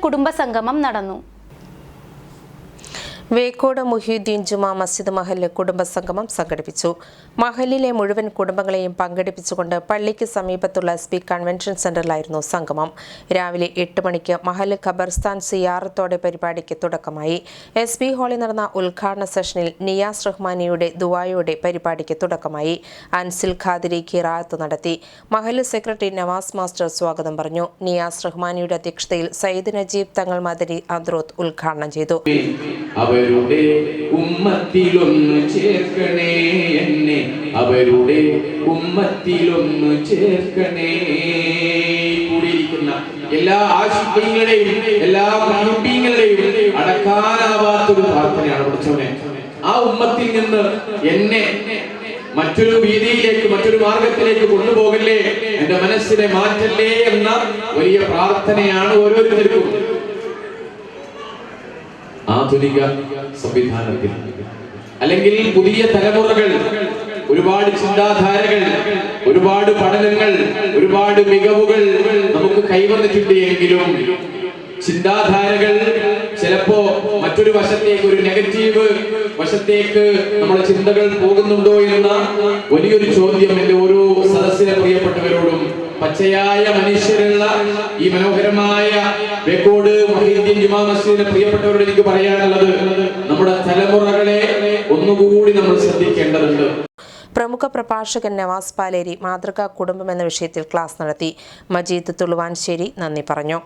മഹല്ല് കുടുംബ സംഗമം നടന്നു വേക്കോട് മുഹിയുദ്ദീൻ ജുമാ മസ്ജിദ് മഹല്ല് കുടുംബസംഗമം സംഘടിപ്പിച്ചു. മഹലിലെ മുഴുവൻ കുടുംബങ്ങളെയും പങ്കെടുപ്പിച്ചുകൊണ്ട് പള്ളിക്ക് സമീപത്തുള്ള എസ് കൺവെൻഷൻ സെന്ററിലായിരുന്നു സംഗമം. രാവിലെ എട്ട് മണിക്ക് മഹൽ ഖബർസ്ഥാൻ സിയാറത്തോടെ പരിപാടിക്ക് തുടക്കമായി. എസ് ഹാളിൽ നടന്ന ഉദ്ഘാടന സെഷനിൽ നിയാസ് റഹ്മാനിയുടെ ദുവായോടെ പരിപാടിക്ക് തുടക്കമായി. അൻസിൽ ഖാദിരി ഖിറാത്ത് നടത്തി. മഹൽ സെക്രട്ടറി നവാസ് മാസ്റ്റർ സ്വാഗതം പറഞ്ഞു. നിയാസ് റഹ്മാനിയുടെ അധ്യക്ഷതയിൽ സയ്യിദ് നജീബ് തങ്ങൾ മദരി അദ്രോത്ത് ഉദ്ഘാടനം ചെയ്തു. അവരുടെ ഉമ്മത്തിലൊന്ന് ചേർക്കണേ എന്നെ. അവരുടെ ഉമ്മത്തിലൊന്ന് ചേർക്കണേ. കൂടിയിരിക്കുന്ന എല്ലാ ആശുപത്രികളുടെയും എല്ലാ മനുഷ്യങ്ങളുടെയും അടക്കാനാവാത്തൊരു പ്രാർത്ഥനയാണ് പഠിച്ചവനെ. ആ ഉമ്മത്തിൽ നിന്ന് എന്നെ മറ്റൊരു വീതിയിലേക്ക് മറ്റൊരു മാർഗത്തിലേക്ക് കൊണ്ടുപോകല്ലേ? എന്റെ മനസ്സിനെ മാറ്റല്ലേ എന്ന വലിയ പ്രാർത്ഥനയാണ് ഓരോരുത്തർക്കും. ആധുനിക സംവിധാനത്തിൽ. അല്ലെങ്കിൽ പുതിയ തലമുറകൾ ഒരുപാട് ചിന്താധാരകൾ ഒരുപാട് പഠനങ്ങൾ ഒരുപാട് മികവുകൾ നമുക്ക് കൈവന്നിട്ടുണ്ട് എങ്കിലും ചിന്താധാരകൾ ചിലപ്പോ മറ്റൊരു വശത്തേക്ക് ഒരു നെഗറ്റീവ് വശത്തേക്ക് നമ്മുടെ ചിന്തകൾ പോകുന്നുണ്ടോ എന്ന വലിയൊരു ചോദ്യം എന്റെ ഓരോ സദസ്സിലെ പ്രിയപ്പെട്ടവരോടും പച്ചയായ മനുഷ്യരുള്ള ഈ മനോഹരമായ വേക്കോട് മൊഹീദ്ദീൻ ജുമാ പ്രിയപ്പെട്ടവരോട് എനിക്ക് പറയാനുള്ളത് നമ്മുടെ തലമുറകളെ ഒന്നുകൂടി നമ്മൾ ശ്രദ്ധിക്കേണ്ടതുണ്ട്. പ്രമുഖ പ്രഭാഷകൻ നവാസ് പാലേരി മാതൃകാ കുടുംബം എന്ന വിഷയത്തിൽ ക്ലാസ് നടത്തി. മജീദ് തുളുവാൻശ്ശേരി നന്ദി പറഞ്ഞു.